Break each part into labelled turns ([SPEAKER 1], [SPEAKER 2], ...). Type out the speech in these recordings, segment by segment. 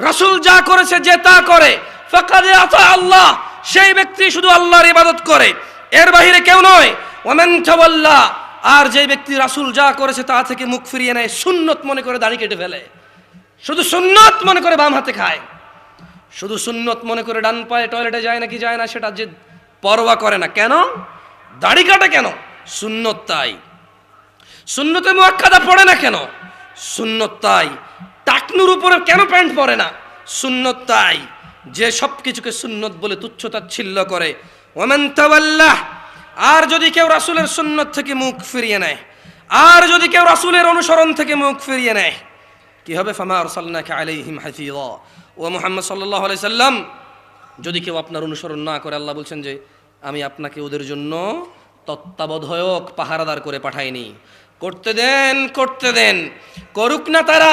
[SPEAKER 1] রাসূল যা করেছে যে তা করে। আল্লাহ, সেই ব্যক্তি শুধু আল্লাহর ইবাদত করে। এর বাহিরে কেউ নয়। ওমেন আর যে ব্যক্তি রাসূল যা করেছে তা থেকে মুখ ফিরিয়ে নেয়, সুন্নত মনে করে দাড়ি কেটে ফেলে। শুধু সুন্নত মনে করে বাম হাতে খায়। শুধু সুন্নত মনে করে ডান পায়ে টয়লেটে যায় নাকি যায় না, সেটা যে পরোয়া করে না। কেন? দাড়ি কাটে কেন? সুন্নত তাই। সুন্নতে মুয়াক্কাদা পড়ে না কেন? সুন্নত তাই। টাকনুর উপরে কেন প্যান্ট পরে না? সুন্নত তাই। যে সব কিছুকে সুন্নত বলে তুচ্ছতাচ্ছিল্য করে। ওমেন তাওয়াল্লাহ, আর যদি কেউ রাসুলের সুন্নত থেকে মুখ ফিরিয়ে নেয়, আর যদি কেউ রাসূলের অনুসরণ থেকে মুখ ফিরিয়ে নেয়, কি হবে? ফামা আরসালনাকা আলাইহিম হাফিযা। ও মুহাম্মদ সাল্লাল্লাহু আলাইহি সাল্লাম, যদি কেউ আপনার অনুসরণ না করে, আল্লাহ বলছেন যে, আমি আপনাকে ওদের জন্য তত্ত্বাবধায়ক পাহারাদার করে পাঠাইনি। করতে দেন করতে দেন। করুক না তারা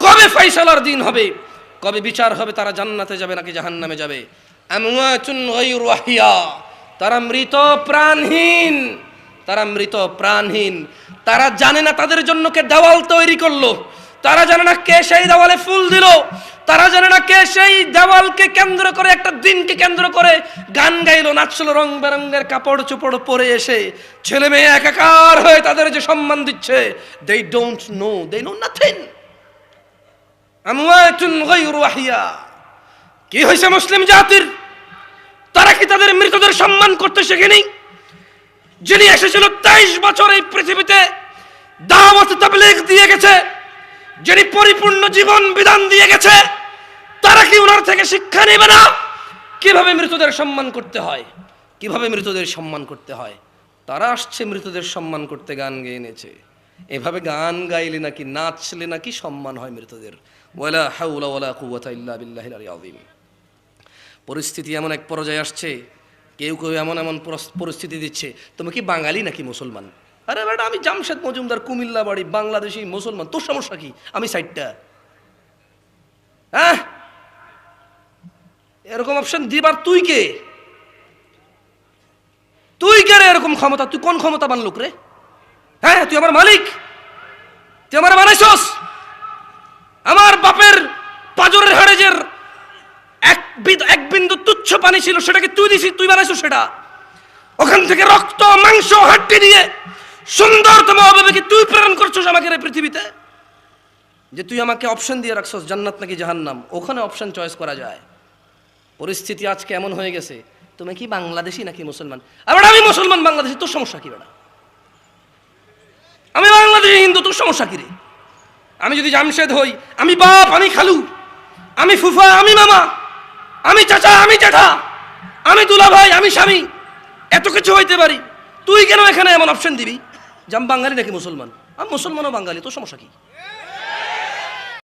[SPEAKER 1] কবে ফয়সালার দিন হবে? কবে বিচার হবে তারা জান্নাতে যাবে নাকি জাহান্নামে যাবে? তারা মৃত প্রাণহীন। তারা মৃত প্রাণহীন। তারা জানে না তাদের জন্য কে দেওয়াল তৈরি করল। তারা জানে না কে সেই দেওয়ালে ফুল দিল। তারা জানে না কে সেই দেওয়ালকে কেন্দ্র করে একটা দিনকে কেন্দ্র করে গান গাইলো নাচছিল রং বেরঙ্গের কাপড় চোপড় পরে এসে ছেলে মেয়ে একাকার হয়ে তাদের যে সম্মান দিচ্ছে they don't know they know nothing কি হয়েছে মুসলিম জাতির? তারা কি তাদের মৃতদের সম্মান করতে শেখেনি? যিনি এসেছিল তেইশ বছর এই পৃথিবীতে দাওয়াত তাবলীগ দিয়ে গেছে, যিনি পরিপূর্ণ জীবন বিধান দিয়ে গেছে, তারা কি ওনার থেকে শিক্ষা নেবে না? কীভাবে মৃতদের সম্মান করতে হয়? কীভাবে মৃতদের সম্মান করতে হয়? তারা আসছে মৃতদের সম্মান করতে গান গেয়ে এনেছে। এভাবে গান গাইলে নাকি, নাচলে নাকি সম্মান হয় মৃতদের। ওয়ালা হাউলা ওয়ালা কুওয়াতা ইল্লা বিল্লাহিল পরিস্থিতি এমন এক পর্যায়ে আসছে, কেউ কেউ এমন এমন পরিস্থিতি দিচ্ছে, তুমি কি বাঙালি নাকি মুসলমান? আরে বেটা, আমি জামশেদ মজুমদার, কুমিল্লা বাড়ি, বাংলাদেশি মুসলমান, তোর সমস্যা কি? আমি সাইডটা হ্যাঁ? এরকম অপশন দিবার তুই কে? তুই কে রে এরকম ক্ষমতা? তুই কোন ক্ষমতা বানলুক রে? হ্যাঁ তুই আমার মালিক। তুই আমার বানাইছস আমার বাপের পাজরের হেড়েজের এক বিদ- এক বিন্দু তুচ্ছ পানি ছিল, সেটাকে তুই দিছি, তুই বানাইছো সেটা। ওখান থেকে রক্ত, মাংস, হাড্ডি দিয়ে সুন্দরতম অভাবে তুই প্রেরণ করছস আমাকে রে পৃথিবীতে। যে তুই আমাকে অপশন দিয়ে রাখছস, জান্নাত নাকি জাহান্নাম। ওখানে অপশন চয়েস করা যায়। পরিস্থিতি আজকে এমন হয়ে গেছে, তুমি কি বাংলাদেশি নাকি মুসলমান? আবার আমি মুসলমান, বাংলাদেশি, তোর সমস্যা কি বেটা? আমি বাংলাদেশি হিন্দু, তোর সমস্যা কিরে আমি যদি জামশেদ হই, আমি বাপ, আমি খালু, আমি ফুফা, আমি মামা, আমি চাচা, আমি জ্যাঠা আমি দুলা ভাই আমি স্বামী, এত কিছু হইতে পারি। তুই কেন এখানে এমন অপশন দিবি? যে আমি বাঙালি নাকি মুসলমান? আমি মুসলমানও বাঙালি, তোর সমস্যা কি?